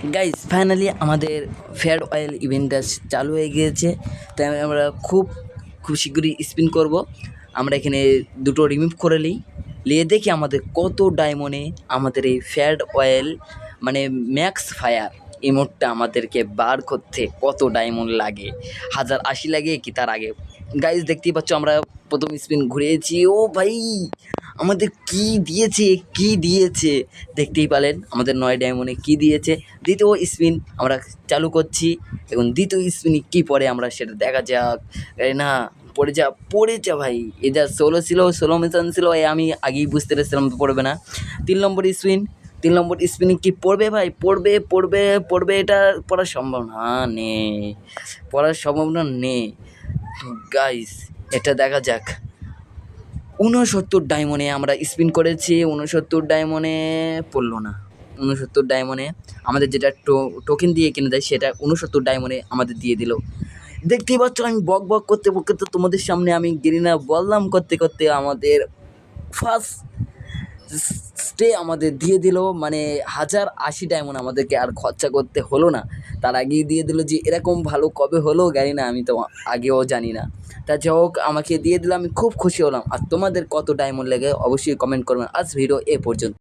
Guys finally আমাদের fair oil ইভেন্টটা চালু হয়ে গিয়েছে। তাই আমরা খুব খুব শীঘ্রই স্পিন করব। আমরা এখানে দুটো রিমুভ করে নিই। নিয়ে দেখি আমাদের কত ডায়মন্ডে আমাদের এই ফ্যাড অয়েল মানে ম্যাক্স ফায়ার ইমোটটা আমাদেরকে বার করতে কত ডায়মন্ড লাগে, হাজার আশি লাগে কি তার আগে। গাইজ দেখতেই পাচ্ছ আমরা প্রথম স্পিন ঘুরেছি ও ভাই! আমাদের কি দিয়েছে কি দিয়েছে? দেখতেই পালেন, আমাদের নয় ডায়মন্ডে কি দিয়েছে? দ্বিতীয় স্পিন আমরা চালু করছি এবং দ্বিতীয় স্পিনে কী পরে আমরা সেটা দেখা যাক। না, পড়ে যা পড়ে যা ভাই, এ যা ষোলো ছিল, ষোলো মিশন ছিল, এ আমি আগেই বুঝতে পেরেছিলাম পড়বে না। তিন নম্বর স্পিন তিন নম্বর স্পিনে কি পড়বে ভাই? পড়বে পড়বে পড়বে, এটা পড়ার সম্ভাবনা নেই পড়ার সম্ভাবনা নেই গাইস এটা দেখা যাক। ঊনসত্তর ডায়মন্ডে আমরা স্পিন করেছি, ঊনসত্তর ডায়মন্ডে পড়ল না। ঊনসত্তর ডায়মন্ডে আমাদের যেটা টোকেন দিয়ে কিনে দেয়, সেটা ঊনসত্তর ডায়মন্ডে আমাদের দিয়ে দিল। দেখতেই পাচ্ছ, আমি বক বক করতে করতে তোমাদের সামনে আমি গেরিনা বললাম করতে করতে আমাদের ফার্স্ট স্টে আমাদের দিয়ে দিল মানে হাজার আশি ডায়মন্ড আমাদেরকে আর খরচা করতে হলো না। তার আগেই দিয়ে দিল যে, এরকম ভালো কবে হলো জানি না, আমি তো আগেও জানি না। তা যাই হোক, আমাকে দিয়ে দিল, আমি খুব খুশি হলাম। আর তোমাদের কত ডায়মন্ড লেগে, অবশ্যই কমেন্ট করবেন। আজ ভিডিও এ পর্যন্ত।